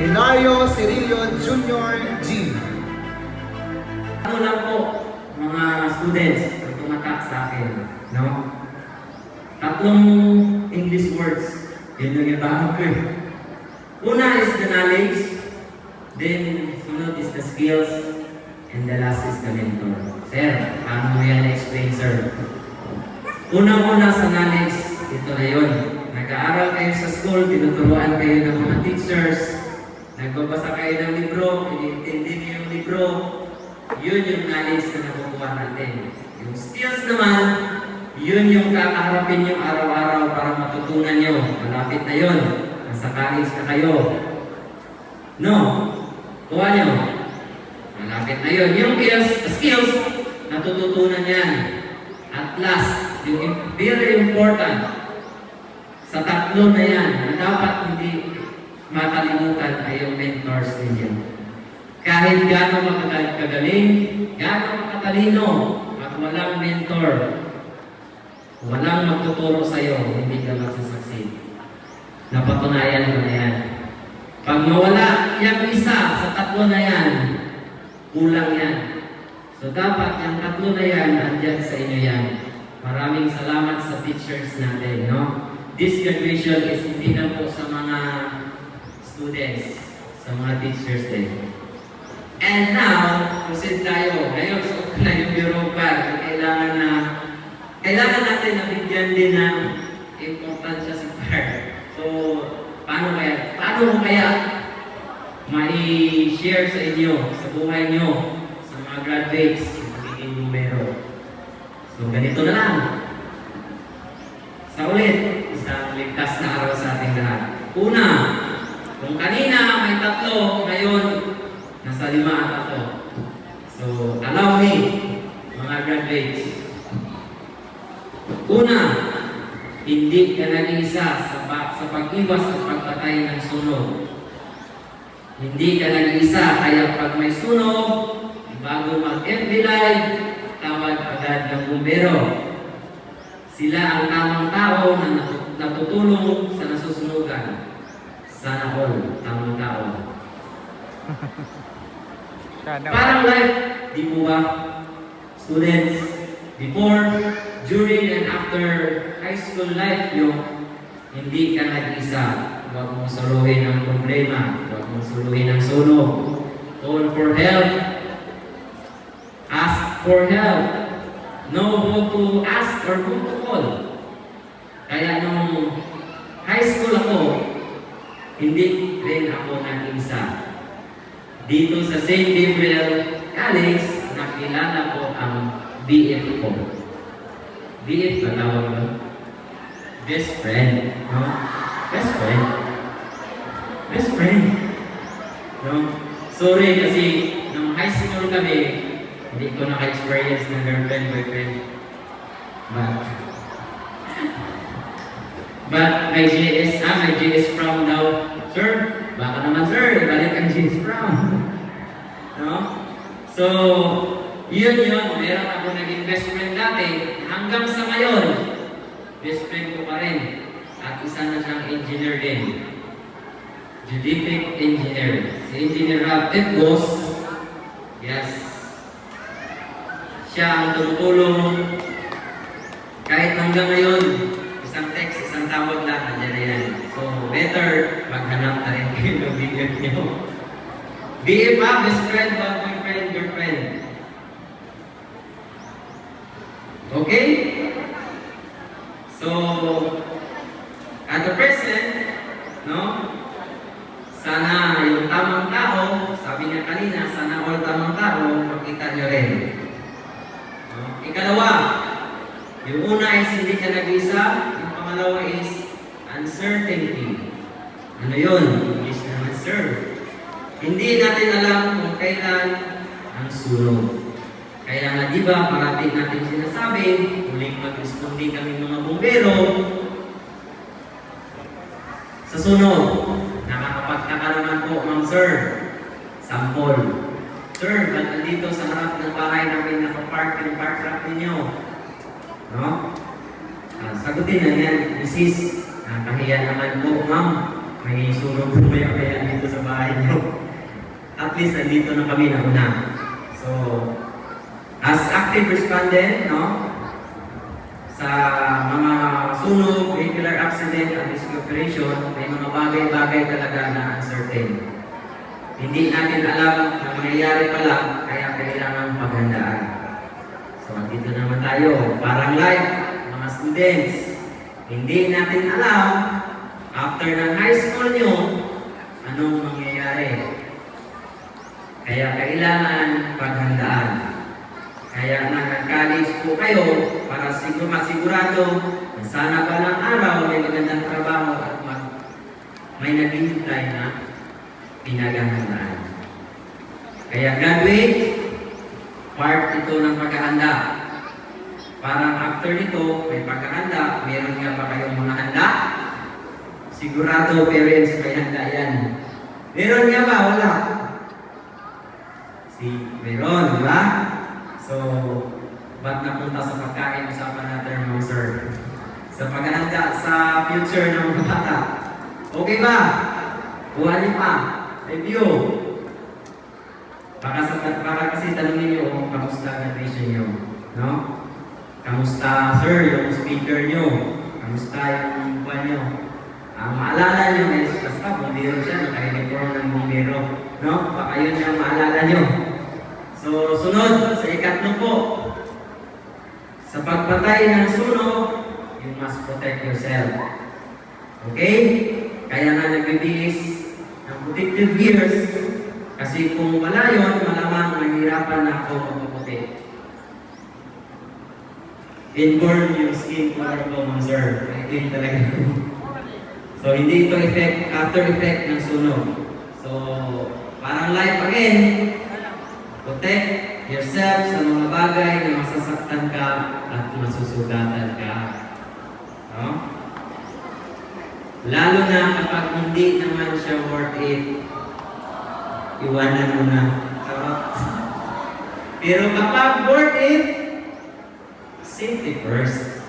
Hilario Cirillo Jr. G. Ano lang po, mga students, ang tumatak sa akin, no? Tatlong English words, yun yung ibahan ko eh. Una is the knowledge, then sunod is the skills, and the last is the mentor. Sir, paano mo yan na-explain, sir? Unang-una sa knowledge, ito na yun. Nag-aaral kayo sa school, tinuturuan kayo ng mga teachers, nagbabasa kayo ng libro, iniintindi niyo yung libro, yun yung knowledge na nakukuha natin. Yung skills naman, yun yung kakaharapin yung araw-araw para matutunan nyo. Malapit na yun. Nasa college na kayo. No? Kuha nyo. Malapit na yun. Yung skills, skills natututunan yan. At last, yung very important, sa tatlo na yan, na dapat hindi makalimutan ay yung mentors ninyo. Kahit gaano makagal- kagaling, gaano makatalino, at walang mentor, walang magtuturo sa iyo, hindi ka magsasucceed. Napatunayan ko na yan. Pag mawala yung isa sa tatlo na yan, kulang yan. So dapat yung tatlo na yan, andyan sa inyo yan. Maraming salamat sa teachers natin, no? This graduation is hindi na po sa mga students, sa mga teachers din. And now, proceed tayo. Ngayon, suot na yung bureau bag. Kailangan na, kailangan natin na bigyan din ng importansya sa par. So, paano kaya? Paano mo kaya mai-share sa inyo, sa buhay nyo, sa mga graduates, yung magiging numero? So, ganito na lang. Sa ulit, isang ligtas na araw sa ating lahat. Una, kung kanina may tatlo, ngayon nasa lima at ako. So, allow me, mga graduates. Una, hindi ka nag-iisa sa, pa- sa pag-iwas at pagpatay ng sunog. Hindi ka nag-iisa, kaya pag may sunog, bago mag-FB live, tawag agad ng bumbero. Sila ang tamang tao na natu- natutulong sa. All, tamang tao. Parang life, di po ba? Students, before, during, and after high school life nyo, hindi ka nag-isa. Huwag mong suluhin ang problema. Huwag mong suluhin ang sunog. Call for help. Ask for help. Know who to ask or who to call. Kaya nung high school ako, hindi rin ako nag-isa. Dito sa St. Gabriel College, nakilala ko ang BF ko. BF ba tawag mo? Best friend. No? Best friend. Best friend. No? Sorry kasi nung high school kami, hindi ko naka-experience ng girlfriend, boyfriend. But, but may JS, ah, may JS from daw. Sir, baka naman sir, balik ang JS from. No? So, yun yun, meron ako naging best friend dati. Hanggang sa ngayon, best friend ko pa rin. At isa na siyang engineer din. Geodetic engineer. Si Engineer Rob Edgos, yes, siya ang tumutulong. Kahit hanggang ngayon, isang text, isang tawag lang, nandiyan na yan. So, better maghanap na rin kayo ng video niyo. BF best friend, ba, boyfriend, girlfriend. Okay? So, at the present, no? Sana yung tamang tao, sabi niya kanina, sana all tamang tao, makita niyo rin. No? Ikalawa, yung una is hindi ka nag-isa, yung pangalawa is uncertainty. Ano yun? English naman, sir. Hindi natin alam kung kailan ang sunog. Kaya nga di ba, parating natin sinasabi, huling mag-respondi kami mga bumbero, sa sunog, nakakapagtaka naman po, ma'am sir, sample. Sir, ba't nandito sa harap ng bahay namin nakapark yung park truck ninyo? No? Ah, sagutin na yan, Mrs. Nakahiya naman po, ma'am. may surong kumaya-kaya dito sa bahay niyo. At least nandito na kami na una. So, as active respondent, no? Sa mga sunog, vehicular accident, at rescue may mga bagay-bagay talaga na uncertain. Hindi natin alam na mangyayari pala, kaya kailangan paghandaan. So, dito naman tayo. Parang live, mga students. Hindi natin alam, after ng high school nyo, anong mangyayari. Kaya kailangan paghandaan. Kaya na nag-college po kayo para siguro masigurado na sana pa ng araw may magandang trabaho at mag, may naghihintay na pinaghahandaan. Kaya graduate, part ito ng paghahanda. Parang after nito, may paghahanda, meron nga ba kayong mga handa? Sigurado parents may handa yan. Meron nga ba? Wala. Si meron, di ba? So, ba't napunta sa pagkain usapan natin mga sir? Sa paghahanda sa future ng bata. Okay ba? Niyo pa. Review. Baka, sa, baka kasi tanongin niyo kung kamusta graduation niyo. No? Kamusta, sir, yung speaker niyo? Kamusta yung buwan niyo? Ang maalala niyo is basta bumbiro siya, naka-uniform ng bumbiro. No? Baka yun yung maalala niyo. So, sunod, sa ikatlo po. Sa pagpatay ng sunog, you must protect yourself. Okay? Kaya nga nagbibihis ng protective gears kasi kung wala yun, malamang mahirapan na ako magpaputi. Inborn yung skin color ko, mga sir. Itim talaga. so, hindi ito effect, after effect ng sunog. So, parang life again, protect yourself sa mga bagay na masasaktan ka at masusugatan ka. No? Lalo na kapag hindi naman siya worth it, iwanan mo na. Pero kapag worth it, safety first.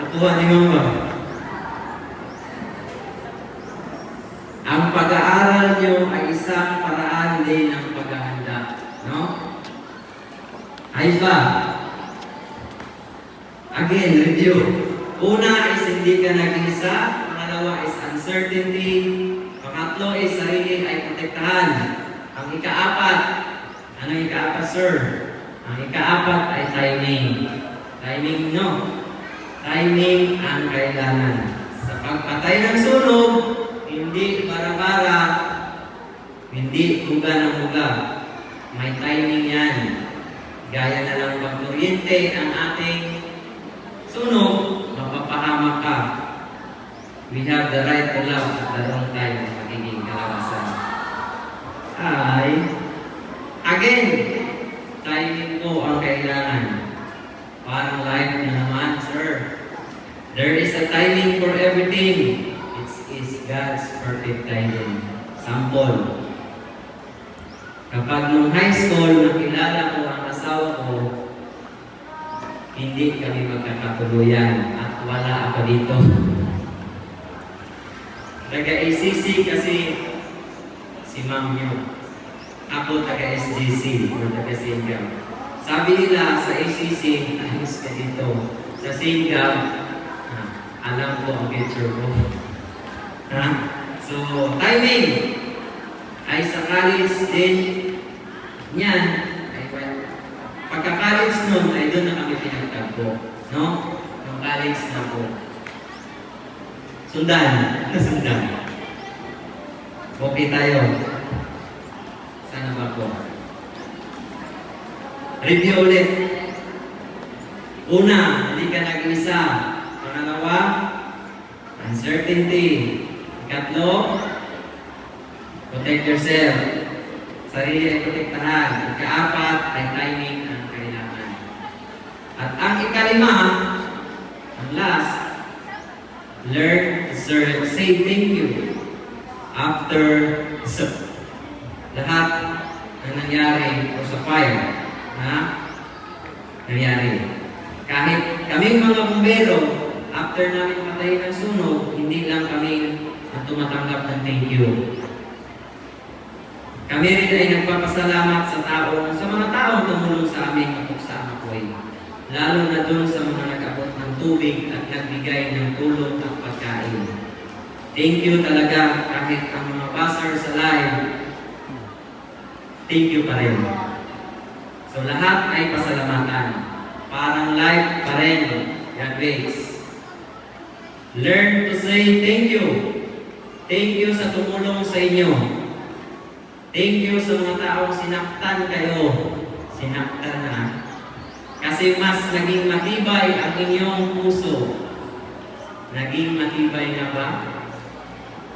Nakuha niyo ba? Ang pag-aaral niyo ay isang paraan din ng paghahanda. No? Ayos ba? Again, review. Una is hindi ka nag-isa. Pangalawa is uncertainty. Pangatlo is sarili ay protektahan. Ang ikaapat, ano yung ikaapat, sir? Ang ikaapat ay timing. Timing, no? Timing ang kailangan. Sa pagpatay ng sunog, hindi bara-bara, hindi buga ng buga. May timing yan. Gaya na lang pag kuryente ang ating sunog, mapapahamak ka. We have the right to love at the wrong time ang magiging kalabasan. Ay, again, timing ko ang kailangan. Parang life na naman, sir. There is a timing for everything. It is God's perfect timing. Sample. Kapag nung high school, nakilala ko ang asawa ko, hindi kami magkakatuluyan at wala ako dito. Taga-ACC kasi si ma'am niyo. Ako taga-SGC o taga-Singam. Sabi nila sa ACC, ayos ka dito. Sa Singam, ah, alam ko ang future ko. Ha? So, timing ay sa college din yan. Ay, well, pagka-college nun, ay doon na kami pinagtagpo. No? Yung college na po. Sundan. Sundan. Okay tayo. Sana ba po? Review ulit. Una, hindi ka nag-isa. Pangalawa, uncertainty. Ikatlo, protect yourself. Sarili ay protektahan. Ikaapat ay timing ang kailangan. At ang ikalima, ang last, learn to serve, say thank you after sa lahat na nangyari o sa fire na nangyari. Kahit kaming mga bumbero after namin patayin ng sunog, hindi lang kami ang tumatanggap ng thank you. Kami rin ay nagpapasalamat sa taong, sa mga taong tumulong sa amin kapag sa apoy. Lalo na dun sa mga nag-abot ng tubig at nagbigay ng tulong at pagkain. Thank you talaga kahit ang mga pastor sa live, thank you pa rin. So lahat ay pasalamatan. Parang live pa rin. Yan guys. Learn to say thank you. Thank you sa tumulong sa inyo. Thank you sa mga taong sinaktan kayo. Sinaktan na. Kasi mas naging matibay ang inyong puso. Naging matibay na ba?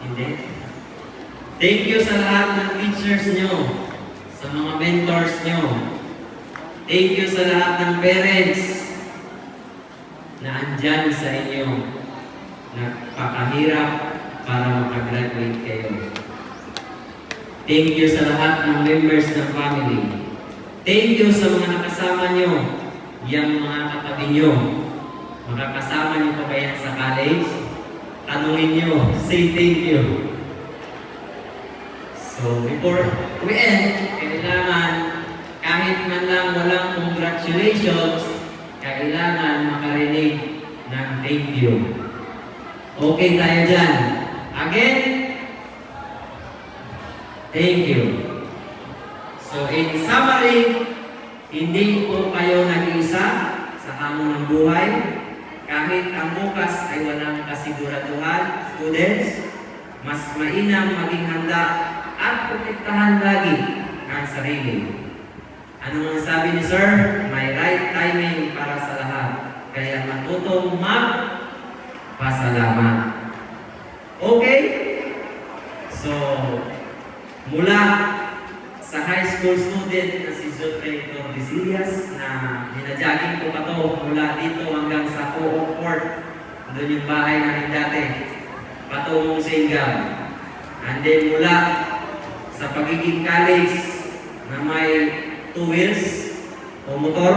Hindi. Thank you sa lahat ng teachers nyo, sa mga mentors nyo. Thank you sa lahat ng parents na andyan sa inyo. Nagpakahirap para makagraduate kayo. Thank you sa lahat ng members ng family. Thank you sa mga nakasama nyo, yung mga katabi nyo. Makakasama nyo pa ba sa college? Tanungin nyo, say thank you. So, before we end, kailangan kahit man lang walang congratulations, kailangan makarinig ng thank you. Okay tayo dyan. Again, thank you. So, in summary, hindi po kayo nag-iisa sa hamon ng buhay. Kahit ang bukas ay walang kasiguraduhan, students, mas mainam maging handa at protektahan lagi ang sarili. Ano ang sabi ni Sir? May right timing para sa lahat. Kaya matutong mag-pasalamat. Okay? So, mula sa high school student na si Zotre Tordesillas na ninajaging ko pa to mula dito hanggang sa Co-op Court. Doon yung bahay namin dati. Patungong Singam. And then mula sa pagiging college na may two wheels o motor.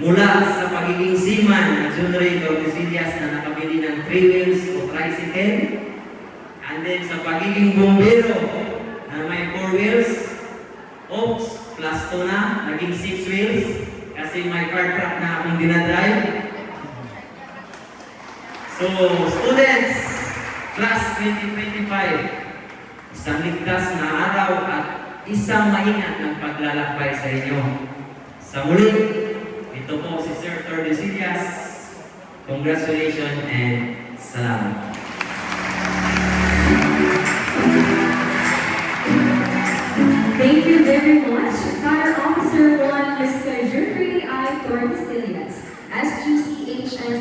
Mula sa pagiging seaman na Zotre Tordesillas na nakabili ng three wheels o tricycle. And then sa pagiging bombero na may four wheels, oops, plus two na, naging six wheels, kasi may car truck na akong dinadrive. So, students, class 2025, isang ligtas na araw at isang maingat ng paglalakbay sa inyo. Sa muli, ito po si Sir Tordesillas. Congratulations and salamat. Thank you very much, Fire Officer 1, Mr. Jeffrey I. Tordesillas, SGCHS